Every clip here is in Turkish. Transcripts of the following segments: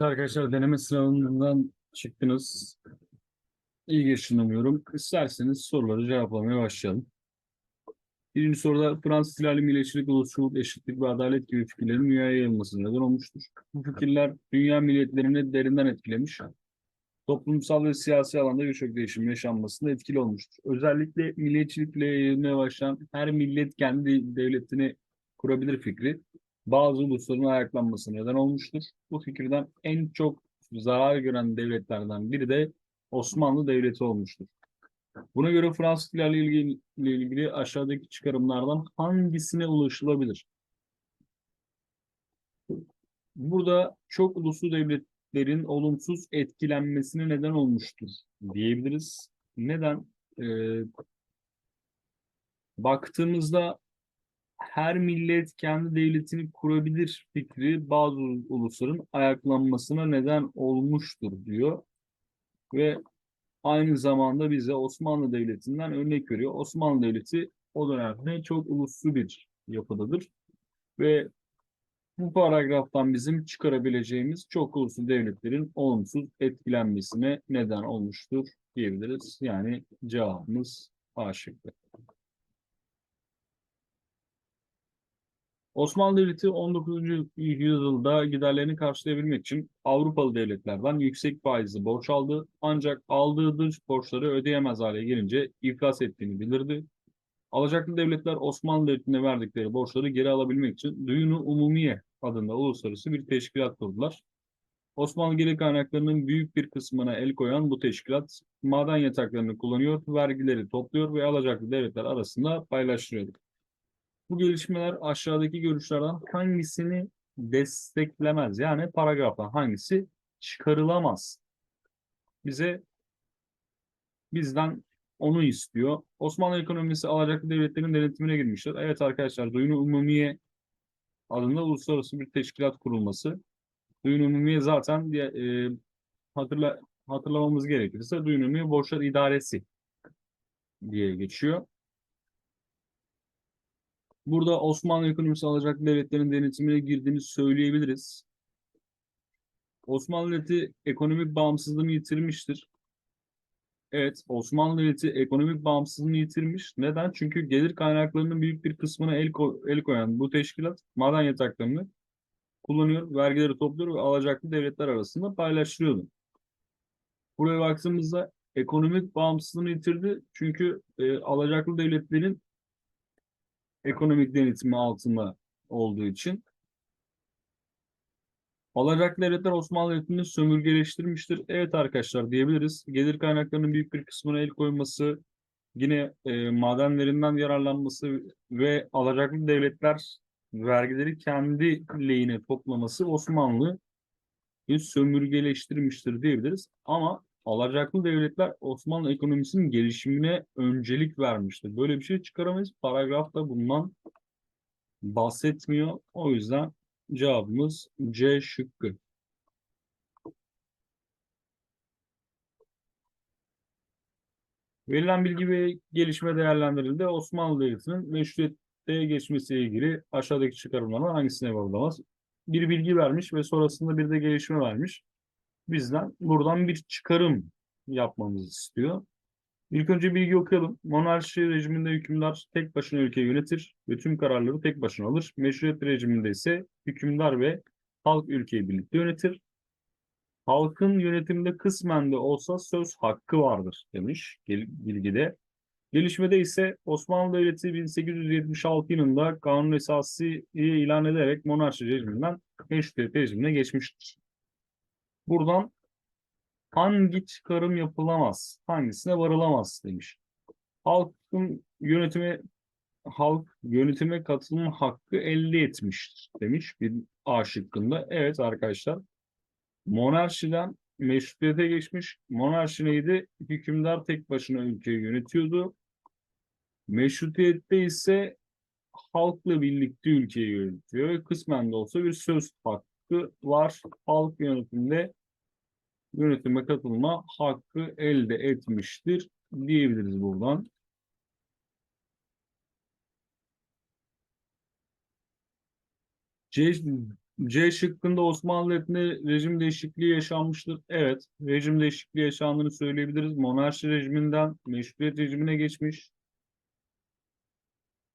Evet arkadaşlar deneme sınavından çıktınız. İyi geçin umuyorum. İsterseniz soruları cevaplamaya başlayalım. Birinci soruda Fransız ihtilali milliyetçilik, ulusçuluk, eşitlik ve adalet gibi fikirlerin dünyaya yayılması neden olmuştur. Bu fikirler dünya milletlerini derinden etkilemiş. Toplumsal ve siyasi alanda birçok değişim yaşanmasında etkili olmuştur. Özellikle milliyetçilikle yayılmaya başlayan her millet kendi devletini kurabilir fikri bazı ulusların ayaklanmasına neden olmuştur. Bu fikirden en çok zarar gören devletlerden biri de Osmanlı Devleti olmuştur. Buna göre Fransız ihtilali ilgili, ilgili aşağıdaki çıkarımlardan hangisine ulaşılabilir? Burada çok uluslu devletlerin olumsuz etkilenmesine neden olmuştur diyebiliriz. Neden? Ee, baktığımızda her millet kendi devletini kurabilir fikri bazı ulusların ayaklanmasına neden olmuştur diyor. Ve aynı zamanda bize Osmanlı Devleti'nden örnek veriyor. Osmanlı Devleti o dönemde çok uluslu bir yapıdadır. Ve bu paragraftan bizim çıkarabileceğimiz çok uluslu devletlerin olumsuz etkilenmesine neden olmuştur diyebiliriz. Yani cevabımız A. Osmanlı Devleti 19. yüzyılda giderlerini karşılayabilmek için Avrupalı devletlerden yüksek faizli borç aldı. Ancak aldığı dış borçları ödeyemez hale gelince iflas ettiğini bildirdi. Alacaklı devletler Osmanlı Devleti'ne verdikleri borçları geri alabilmek için Duyunu Umumiye adında uluslararası bir teşkilat kurdular. Osmanlı geri kaynaklarının büyük bir kısmına el koyan bu teşkilat maden yataklarını kullanıyor, vergileri topluyor ve alacaklı devletler arasında paylaştırıyordu. Bu gelişmeler aşağıdaki görüşlerden hangisini desteklemez? Yani paragraftan hangisi çıkarılamaz? Bize bizden onu istiyor. Osmanlı ekonomisi alacaklı devletlerin denetimine girmiştir. Evet arkadaşlar Duyunu Umumiye adında uluslararası bir teşkilat kurulması. Duyunu Umumiye zaten e, hatırla, hatırlamamız gerekirse Duyunu Umumiye Borçlar İdaresi diye geçiyor. Burada Osmanlı ekonomisi alacaklı devletlerin denetimine girdiğini söyleyebiliriz. Osmanlı Devleti ekonomik bağımsızlığını yitirmiştir. Evet, Osmanlı Devleti ekonomik bağımsızlığını yitirmiş. Neden? Çünkü gelir kaynaklarının büyük bir kısmına el, ko el koyan bu teşkilat maden yataklarını kullanıyor, vergileri topluyor ve alacaklı devletler arasında paylaştırıyordu. Buraya baktığımızda ekonomik bağımsızlığını yitirdi. Çünkü e, alacaklı devletlerin ekonomik denetimi altında olduğu için. Alacaklı devletler Osmanlı Devleti'ni sömürgeleştirmiştir. Evet arkadaşlar diyebiliriz. Gelir kaynaklarının büyük bir kısmına el koyması, yine e, madenlerinden yararlanması ve alacaklı devletler vergileri kendi lehine toplaması Osmanlı sömürgeleştirmiştir diyebiliriz. Ama alacaklı devletler Osmanlı ekonomisinin gelişimine öncelik vermiştir. Böyle bir şey çıkaramayız. Paragrafta bundan bahsetmiyor. O yüzden cevabımız C şıkkı. Verilen bilgi ve gelişme değerlendirildi. Osmanlı Devleti'nin meşruiyette geçmesiyle ilgili aşağıdaki çıkarımlardan hangisine varılamaz? Bir bilgi vermiş ve sonrasında bir de gelişme vermiş bizden buradan bir çıkarım yapmamızı istiyor. İlk önce bilgi okuyalım. Monarşi rejiminde hükümdar tek başına ülkeyi yönetir ve tüm kararları tek başına alır. Meşruiyet rejiminde ise hükümdar ve halk ülkeyi birlikte yönetir. Halkın yönetiminde kısmen de olsa söz hakkı vardır demiş bilgide. Gelişmede ise Osmanlı Devleti 1876 yılında kanun esası ilan ederek monarşi rejiminden meşruiyet rejimine geçmiştir. Buradan hangi çıkarım yapılamaz, hangisine varılamaz demiş. Halkın yönetime halk yönetime katılma hakkı elde etmiştir demiş bir A şıkkında. Evet arkadaşlar monarşiden meşrutiyete geçmiş. Monarşi neydi? Hükümdar tek başına ülkeyi yönetiyordu. Meşrutiyette ise halkla birlikte ülkeyi yönetiyor ve kısmen de olsa bir söz hakkı var. Halk yönetiminde yönetime katılma hakkı elde etmiştir diyebiliriz buradan. C, C şıkkında Osmanlı Devleti'nde rejim değişikliği yaşanmıştır. Evet, rejim değişikliği yaşandığını söyleyebiliriz. Monarşi rejiminden meşrutiyet rejimine geçmiş.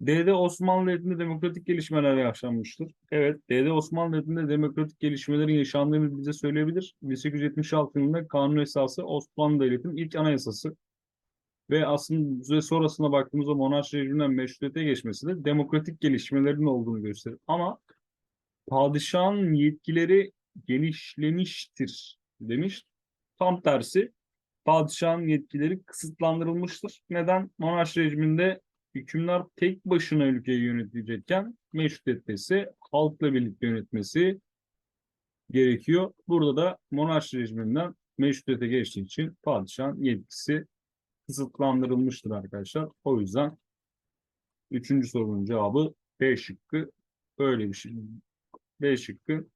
D'de Osmanlı Devleti'nde demokratik gelişmeler yaşanmıştır. Evet, D'de Osmanlı Devleti'nde demokratik gelişmelerin yaşandığını bize söyleyebilir. 1876 yılında kanun esası Osmanlı Devleti'nin ilk anayasası. Ve aslında ve sonrasına baktığımızda monarşi rejiminden meşrutiyete geçmesi de demokratik gelişmelerin olduğunu gösterir. Ama padişahın yetkileri genişlemiştir demiş. Tam tersi padişahın yetkileri kısıtlandırılmıştır. Neden? Monarşi rejiminde hükümler tek başına ülkeyi yönetecekken meşrutiyette ise halkla birlikte yönetmesi gerekiyor. Burada da monarşi rejiminden meşrutiyete geçtiği için padişahın yetkisi kısıtlandırılmıştır arkadaşlar. O yüzden üçüncü sorunun cevabı B şıkkı. Böyle bir şey. B şıkkı.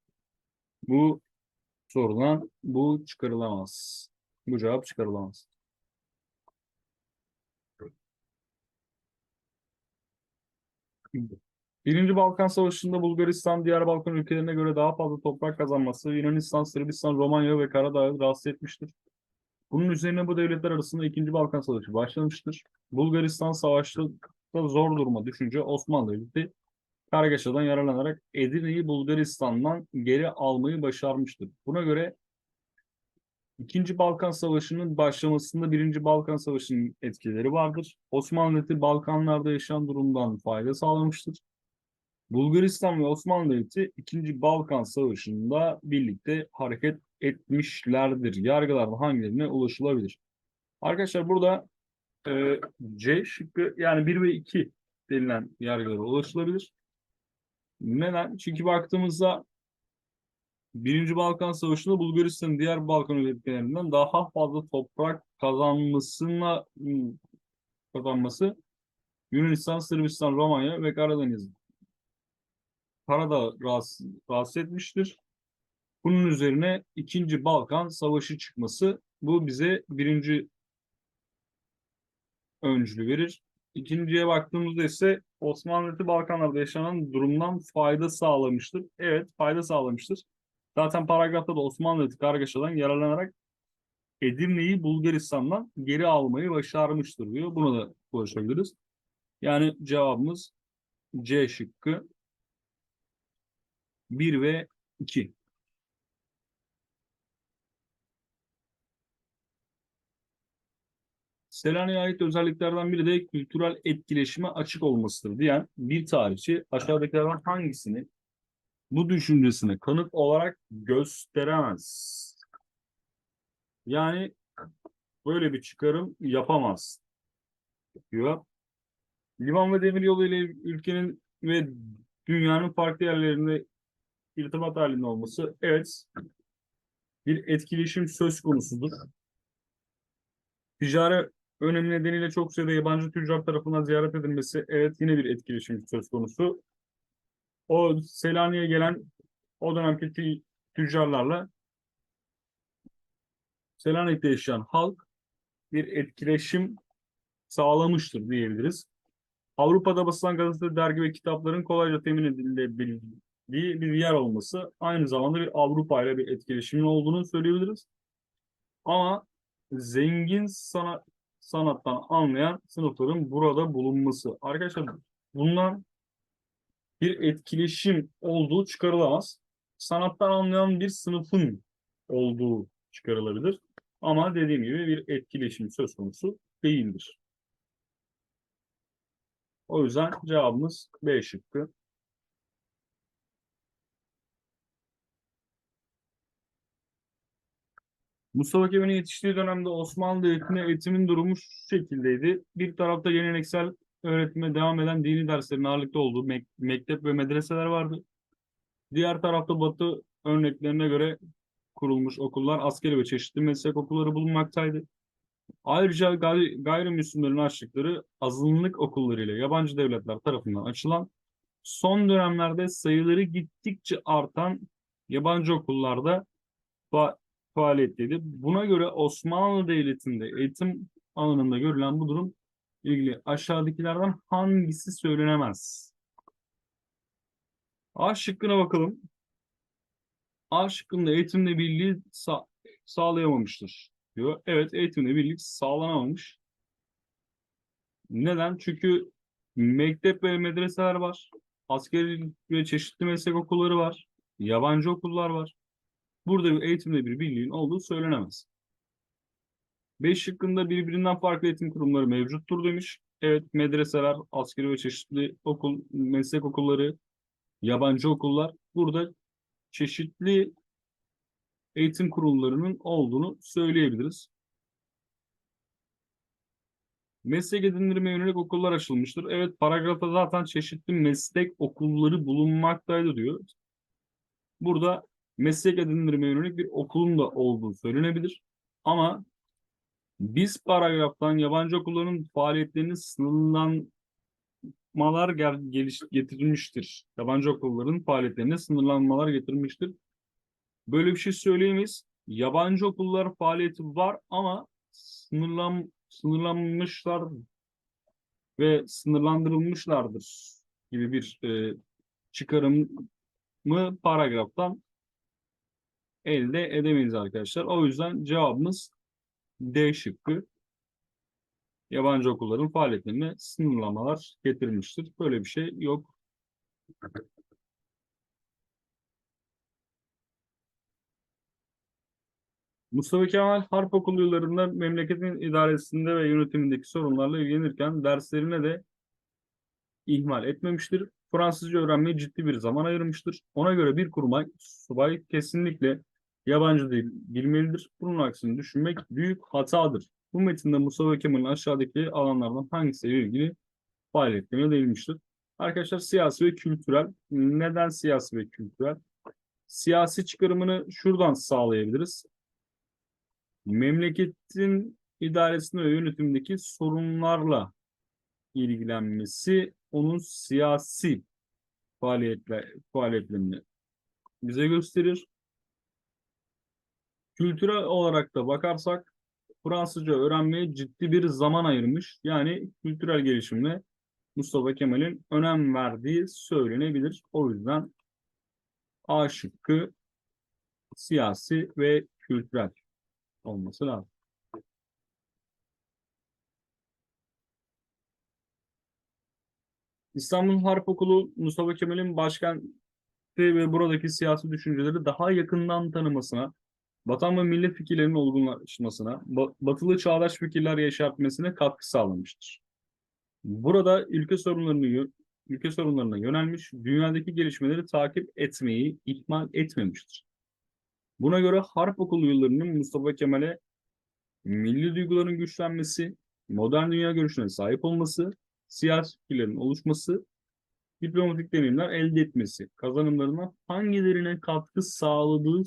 Bu sorulan bu çıkarılamaz. Bu cevap çıkarılamaz. Birinci Balkan Savaşı'nda Bulgaristan diğer Balkan ülkelerine göre daha fazla toprak kazanması Yunanistan, Sırbistan, Romanya ve Karadağ'ı rahatsız etmiştir. Bunun üzerine bu devletler arasında İkinci Balkan Savaşı başlamıştır. Bulgaristan savaşta zor duruma düşünce Osmanlı Devleti Kargaşa'dan yararlanarak Edirne'yi Bulgaristan'dan geri almayı başarmıştır. Buna göre İkinci Balkan Savaşı'nın başlamasında Birinci Balkan Savaşı'nın etkileri vardır. Osmanlı Devleti Balkanlarda yaşayan durumdan fayda sağlamıştır. Bulgaristan ve Osmanlı Devleti İkinci Balkan Savaşı'nda birlikte hareket etmişlerdir. Yargılardan hangilerine ulaşılabilir? Arkadaşlar burada e, C şıkkı yani 1 ve 2 denilen yargılara ulaşılabilir. Neden? Çünkü baktığımızda Birinci Balkan Savaşı'nda Bulgaristan'ın diğer Balkan ülkelerinden daha fazla toprak kazanmasına hmm, kazanması Yunanistan, Sırbistan, Romanya ve Karadeniz Karadağ rahatsız, rahatsız etmiştir. Bunun üzerine ikinci Balkan Savaşı çıkması bu bize birinci öncülü verir. İkinciye baktığımızda ise Osmanlı Devleti Balkanlarda yaşanan durumdan fayda sağlamıştır. Evet fayda sağlamıştır. Zaten paragrafta da Osmanlı kargaşadan yararlanarak Edirne'yi Bulgaristan'dan geri almayı başarmıştır diyor. Buna da ulaşabiliriz. Yani cevabımız C şıkkı 1 ve 2. Selanik'e ait özelliklerden biri de kültürel etkileşime açık olmasıdır diyen bir tarihçi aşağıdakilerden hangisini bu düşüncesine kanıt olarak gösteremez? Yani böyle bir çıkarım yapamaz diyor. Liman ve demiryolu ile ülkenin ve dünyanın farklı yerlerinde irtibat halinde olması evet bir etkileşim söz konusudur. Ticari önemi nedeniyle çok sayıda yabancı tüccar tarafından ziyaret edilmesi evet yine bir etkileşim söz konusu. O Selanik'e gelen o dönemki tü- tüccarlarla Selanik'te yaşayan halk bir etkileşim sağlamıştır diyebiliriz. Avrupa'da basılan gazete, dergi ve kitapların kolayca temin edilebildiği bir yer olması aynı zamanda bir Avrupa ile bir etkileşimin olduğunu söyleyebiliriz. Ama zengin sanat, sanattan anlayan sınıfların burada bulunması. Arkadaşlar bundan bir etkileşim olduğu çıkarılamaz. Sanattan anlayan bir sınıfın olduğu çıkarılabilir. Ama dediğim gibi bir etkileşim söz konusu değildir. O yüzden cevabımız B şıkkı. Mustafa Kemal'in yetiştiği dönemde Osmanlı Devleti'nde eğitimin durumu şu şekildeydi. Bir tarafta geleneksel öğretime devam eden dini derslerin ağırlıkta olduğu mek- mektep ve medreseler vardı. Diğer tarafta Batı örneklerine göre kurulmuş okullar, askeri ve çeşitli meslek okulları bulunmaktaydı. Ayrıca gay gayrimüslimlerin açtıkları azınlık okulları ile yabancı devletler tarafından açılan son dönemlerde sayıları gittikçe artan yabancı okullarda fa faaliyetteydi. Buna göre Osmanlı Devleti'nde eğitim alanında görülen bu durum ilgili aşağıdakilerden hangisi söylenemez? A şıkkına bakalım. A şıkkında eğitimle birliği sa- sağlayamamıştır diyor. Evet eğitimle birlik sağlanamamış. Neden? Çünkü mektep ve medreseler var. Askeri ve çeşitli meslek okulları var. Yabancı okullar var. Burada bir eğitimle bir birliğin olduğu söylenemez. Beş şıkkında birbirinden farklı eğitim kurumları mevcuttur demiş. Evet medreseler, askeri ve çeşitli okul, meslek okulları, yabancı okullar. Burada çeşitli eğitim kurumlarının olduğunu söyleyebiliriz. Meslek edindirmeye yönelik okullar açılmıştır. Evet paragrafta zaten çeşitli meslek okulları bulunmaktaydı diyor. Burada meslek edindirmeye yönelik bir okulun da olduğu söylenebilir. Ama biz paragraftan yabancı okulların faaliyetlerini sınırlanmalar gel- geliş getirilmiştir. Yabancı okulların faaliyetlerine sınırlanmalar getirmiştir. Böyle bir şey söyleyemeyiz. Yabancı okullar faaliyeti var ama sınırlan sınırlanmışlar ve sınırlandırılmışlardır gibi bir e, çıkarımı paragraftan elde edemeyiz arkadaşlar. O yüzden cevabımız D şıkkı. Yabancı okulların faaliyetlerine sınırlamalar getirilmiştir. Böyle bir şey yok. Mustafa Kemal Harp Okulu yıllarında memleketin idaresinde ve yönetimindeki sorunlarla ilgilenirken derslerine de ihmal etmemiştir. Fransızca öğrenmeye ciddi bir zaman ayırmıştır. Ona göre bir kurmay subay kesinlikle yabancı dil bilmelidir. Bunun aksini düşünmek büyük hatadır. Bu metinde Mustafa Kemal'in aşağıdaki alanlardan hangisiyle ilgili faaliyetlerine değinmiştir. Arkadaşlar siyasi ve kültürel. Neden siyasi ve kültürel? Siyasi çıkarımını şuradan sağlayabiliriz memleketin idaresinde ve yönetimindeki sorunlarla ilgilenmesi onun siyasi faaliyetle, faaliyetlerini bize gösterir. Kültürel olarak da bakarsak Fransızca öğrenmeye ciddi bir zaman ayırmış. Yani kültürel gelişimle Mustafa Kemal'in önem verdiği söylenebilir. O yüzden A şıkkı siyasi ve kültürel olması lazım. İstanbul Harp Okulu Mustafa Kemal'in başkenti ve buradaki siyasi düşünceleri daha yakından tanımasına, vatan ve millet fikirlerinin olgunlaşmasına, ba- batılı çağdaş fikirler yeşertmesine katkı sağlamıştır. Burada ülke sorunlarını ülke sorunlarına yönelmiş, dünyadaki gelişmeleri takip etmeyi ihmal etmemiştir. Buna göre Harp Okulu yıllarının Mustafa Kemal'e milli duyguların güçlenmesi, modern dünya görüşüne sahip olması, siyasi fikirlerin oluşması, diplomatik deneyimler elde etmesi, kazanımlarına hangilerine katkı sağladığı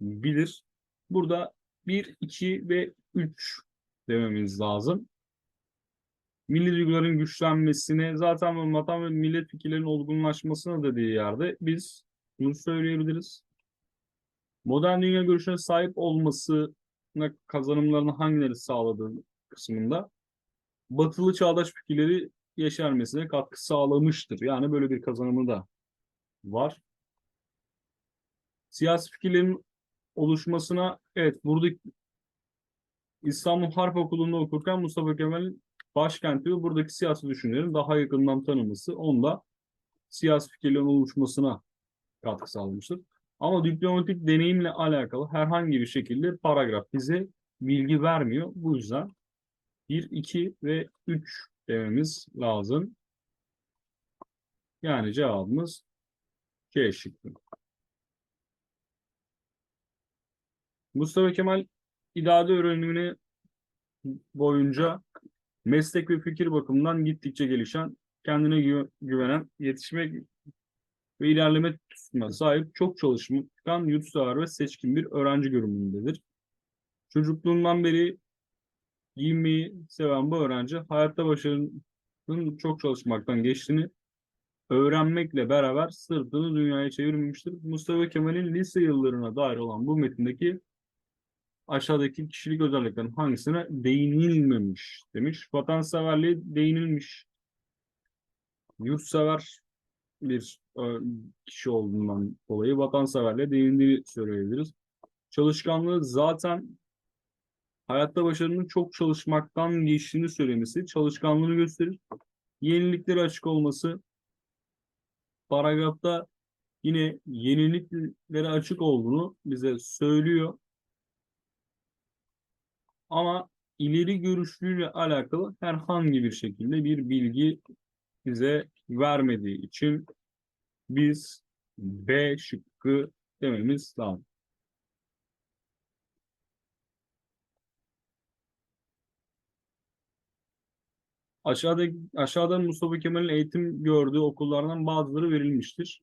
söylenebilir. Burada 1, 2 ve 3 dememiz lazım. Milli duyguların güçlenmesine, zaten vatan ve millet fikirlerinin olgunlaşmasına dediği yerde biz bunu söyleyebiliriz. Modern dünya görüşüne sahip olmasına kazanımlarını hangileri sağladığı kısmında batılı çağdaş fikirleri yeşermesine katkı sağlamıştır. Yani böyle bir kazanımı da var. Siyasi fikirlerin oluşmasına evet burada İstanbul Harp Okulu'nda okurken Mustafa Kemal'in başkenti ve buradaki siyasi düşüncelerin daha yakından tanıması onda siyasi fikirlerin oluşmasına katkı sağlamıştır. Ama diplomatik deneyimle alakalı herhangi bir şekilde paragraf bize bilgi vermiyor. Bu yüzden 1, 2 ve 3 dememiz lazım. Yani cevabımız C şıkkı. Mustafa Kemal idade öğrenimini boyunca meslek ve fikir bakımından gittikçe gelişen, kendine gü- güvenen, yetişmek ve ilerleme tutkuna sahip, çok çalışkan, yurtsever ve seçkin bir öğrenci görünümündedir. Çocukluğundan beri giyinmeyi seven bu öğrenci hayatta başarının çok çalışmaktan geçtiğini öğrenmekle beraber sırtını dünyaya çevirmemiştir. Mustafa Kemal'in lise yıllarına dair olan bu metindeki aşağıdaki kişilik özelliklerin hangisine değinilmemiş demiş. Vatanseverliği değinilmiş. Yurtsever bir e, kişi olduğundan dolayı vatanseverliğe değindiğini söyleyebiliriz. Çalışkanlığı zaten hayatta başarının çok çalışmaktan geçtiğini söylemesi çalışkanlığını gösterir. Yeniliklere açık olması paragrafta yine yeniliklere açık olduğunu bize söylüyor. Ama ileri görüşlüğüyle alakalı herhangi bir şekilde bir bilgi bize vermediği için biz B şıkkı dememiz lazım. Aşağıda, aşağıda Mustafa Kemal'in eğitim gördüğü okullardan bazıları verilmiştir.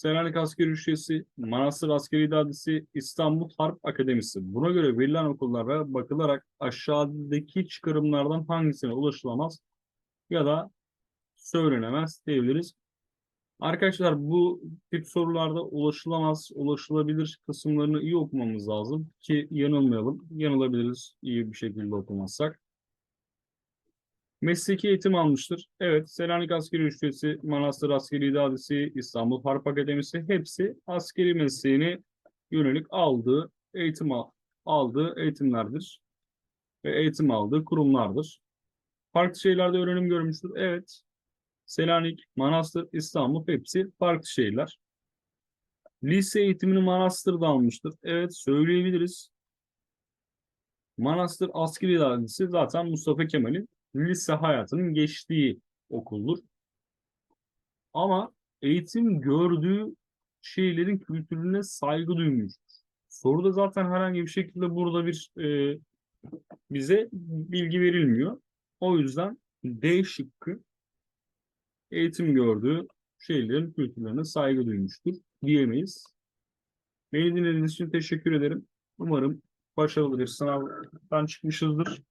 Selanik Askeri Üçlüsü, Manastır Askeri İdadisi, İstanbul Harp Akademisi. Buna göre verilen okullara bakılarak aşağıdaki çıkarımlardan hangisine ulaşılamaz ya da söylenemez diyebiliriz. Arkadaşlar bu tip sorularda ulaşılamaz, ulaşılabilir kısımlarını iyi okumamız lazım ki yanılmayalım. Yanılabiliriz iyi bir şekilde okumazsak. Mesleki eğitim almıştır. Evet, Selanik Askeri Üçlüsü, Manastır Askeri İdadisi, İstanbul Harp Akademisi hepsi askeri mesleğine yönelik aldığı eğitim al- aldığı eğitimlerdir ve eğitim aldığı kurumlardır. Farklı şeylerde öğrenim görmüştür. Evet, Selanik, Manastır, İstanbul hepsi farklı şeyler. Lise eğitimini Manastır'da almıştır. Evet, söyleyebiliriz. Manastır Askeri İdadisi zaten Mustafa Kemal'in lise hayatının geçtiği okuldur. Ama eğitim gördüğü şeylerin kültürüne saygı duymuştur. Soruda zaten herhangi bir şekilde burada bir e, bize bilgi verilmiyor. O yüzden D şıkkı eğitim gördüğü şeylerin kültürlerine saygı duymuştur diyemeyiz. Beni dinlediğiniz için teşekkür ederim. Umarım başarılı bir sınavdan çıkmışızdır.